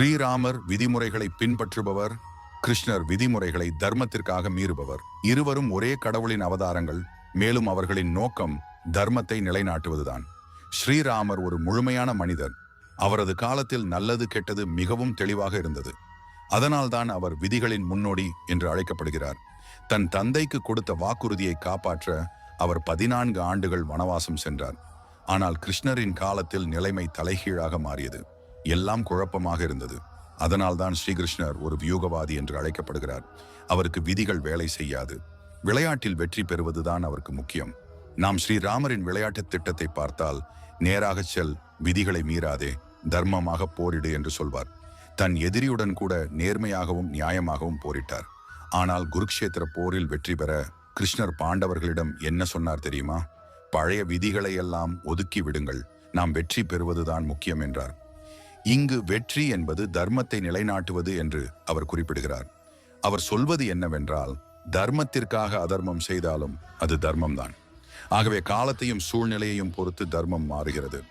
ஸ்ரீராமர் விதிமுறைகளை பின்பற்றுபவர் கிருஷ்ணர் விதிமுறைகளை தர்மத்திற்காக மீறுபவர். இருவரும் ஒரே கடவுளின் அவதாரங்கள் மேலும் அவர்களின் நோக்கம் தர்மத்தை நிலைநாட்டுவதுதான். ஸ்ரீராமர் ஒரு முழுமையான மனிதர். அவரது காலத்தில் நல்லது கெட்டது மிகவும் தெளிவாக இருந்தது. அதனால்தான் அவர் விதிகளின் முன்னோடி என்று அழைக்கப்படுகிறார். தன் தந்தைக்கு கொடுத்த வாக்குறுதியை காப்பாற்ற அவர் பதினான்கு ஆண்டுகள் வனவாசம் சென்றார். ஆனால் கிருஷ்ணரின் காலத்தில் நிலைமை தலைகீழாக மாறியது. எல்லாம் குழப்பமாக இருந்தது. அதனால்தான் ஸ்ரீகிருஷ்ணர் ஒரு வியூகவாதி என்று அழைக்கப்படுகிறார். அவருக்கு விதிகள் வேலை செய்யாது. விளையாட்டில் வெற்றி பெறுவதுதான் அவருக்கு முக்கியம். நாம் ஸ்ரீராமரின் விளையாட்டு திட்டத்தை பார்த்தால் நேராக செல் விதிகளை மீறாதே தர்மமாக போரிடு என்று சொல்வார். தன் எதிரியுடன் கூட நேர்மையாகவும் நியாயமாகவும் போரிட்டார். ஆனால் குருக்ஷேத்திர போரில் வெற்றி பெற கிருஷ்ணர் பாண்டவர்களிடம் என்ன சொன்னார் தெரியுமா? பழைய விதிகளை எல்லாம் ஒதுக்கி விடுங்கள். நாம் வெற்றி பெறுவதுதான் முக்கியம் என்றார். இங்கு வெற்றி என்பது தர்மத்தை நிலைநாட்டுவது என்று அவர் குறிப்பிடுகிறார். அவர் சொல்வது என்னவென்றால் தர்மத்திற்காக அதர்மம் செய்தாலும் அது தர்மம்தான். ஆகவே காலத்தையும் சூழ்நிலையையும் பொறுத்து தர்மம் மாறுகிறது.